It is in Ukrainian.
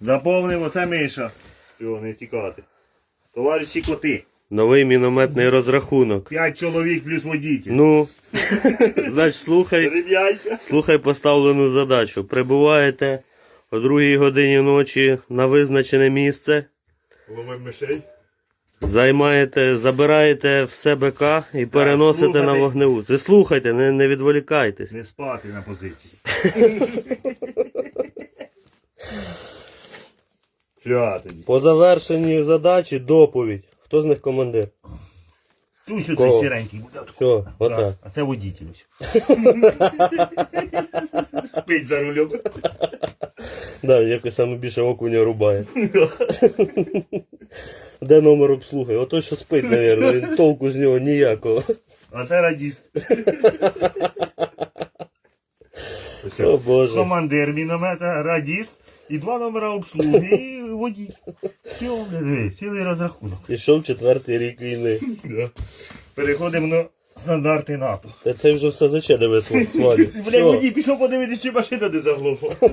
Заповнив оце Миша. Його не тікати. Товариші коти. Новий мінометний розрахунок. П'ять чоловік плюс водитель. Ну, значить, слухай, слухай поставлену задачу. Прибуваєте о другій годині ночі на визначене місце. Ловим мишей. Займаєте, забираєте все БК і переносите на вогневу. Це слухайте, не, не відволікайтесь. Не спати на позиції. Тоді. По завершенні задачі доповідь. Хто з них командир? Тут що Кого? цей сіренький буде. Все, отак. А це водитель. ось. Спить за рулем. Да, якось саме більше окуня рубає. Де номер обслуги? Ото що спить, мабуть, він толку з нього ніякого. А це радіст. Ось О Боже. Командир міномета, радіст і два номера обслуги і водій. Все, цілий розрахунок. Пішов четвертий рік війни. Да. Переходимо на стандарти НАТО. Та це вже все заче диви свалю. Бля, водій пішов подивитися, чи машина не заглохла.